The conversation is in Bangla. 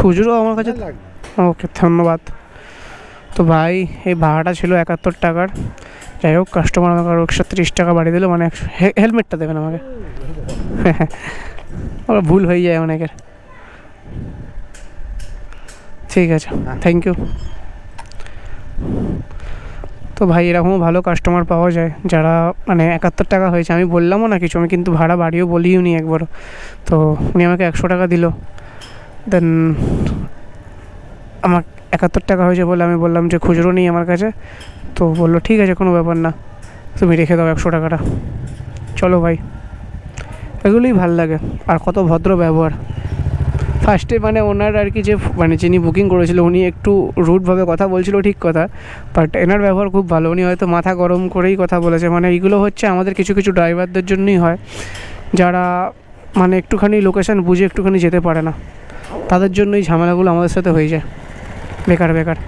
খুচরো আমার কাছে? ওকে ধন্যবাদ। তো ভাই এই ভাড়াটা ছিল একাত্তর টাকার। যাই হোক কাস্টমার আমাকে আরও একশো তিরিশ টাকা বাড়িয়ে দিল মানে হেলমেটটা দেবেন আমাকে। ওরা ভুল হয়ে যায় অনেকের। ঠিক আছে থ্যাংক ইউ তো ভাই এরকমও ভালো কাস্টমার পাওয়া যায় যারা মানে একাত্তর টাকা হয়েছে। আমি বললামও না কিছু আমি কিন্তু ভাড়া বাড়িও বলিও নি একবারও। তো উনি আমাকে একশো টাকা দিল। দেন আমার একাত্তর টাকা হয়েছে বলে আমি বললাম যে খুচরো নেই আমার কাছে। তো বলল, ঠিক আছে, কোনো ব্যাপার না। তুমি রেখে দাও একশো টাকাটা। চলো ভাই। এগুলোই ভালো লাগে। আর কত ভদ্র ব্যবহার। ফার্স্টে মানে ওনার আর কি যে মানে যিনি বুকিং করেছিল, উনি একটু রুটভাবে কথা বলছিল ঠিক কথা বাট এনার ব্যবহার খুব ভালো। উনি হয়তো মাথা গরম করেই কথা বলেছে। মানে এইগুলো হচ্ছে আমাদের কিছু কিছু ড্রাইভারদের জন্যই হয়। যারা মানে একটুখানি লোকেশন বুঝে একটুখানি যেতে পারে না। তাদের জন্য এই ঝামেলাগুলো আমাদের সাথে হয়ে যায়। বেকার বেকার।